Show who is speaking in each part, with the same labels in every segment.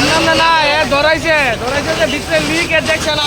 Speaker 1: আমরা না না এ ধরাইছে ধরাইছে যে ভিতরে লিক এ দেখছে না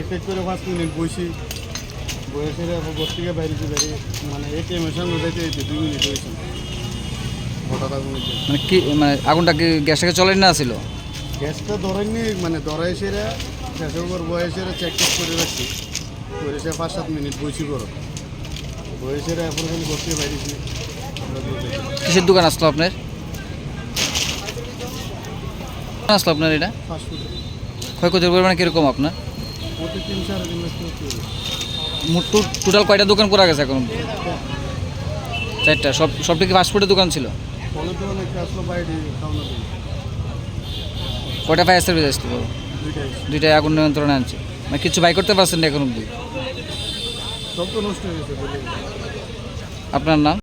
Speaker 2: এক এক করে পাঁচ মিনিট বসি। বসে ঘর থেকে বাইরেছি বাইরে মানে এটিএমের সামনে যাইতে দুই মিনিট হয়েছে। হঠাৎ আগুন
Speaker 3: মানে কি মানে আগুনটা কি গ্যাসটাকে চলেন না ছিল?
Speaker 2: গ্যাসটা ধরেননি মানে ধরা এসে গ্যাসের উপর বয়সে চেক টেক করে রাখছি। করে সে পাঁচ সাত মিনিট বসি করো বয়সে এখন খালি ঘর থেকে বাইরেছি
Speaker 3: কিসের দোকান আসলো আপনার? আসলো আপনার এটা?
Speaker 2: ফাস্ট ফুড
Speaker 3: ক্ষয়ক্ষতির পরিমাণ কীরকম আপনার? টোটাল কয়টা দোকান করা গেছে এখন? চারটা। সব সবটা কি ফাস্টফুডের দোকান ছিল? কয়টা ফায়ার সার্ভিস আসলো
Speaker 2: দুইটাই।
Speaker 3: দুইটাই আগুন নিয়ন্ত্রণে আনছে। মানে কিছু বাই করতে পারছেন না এখন অব্দি আপনার নাম?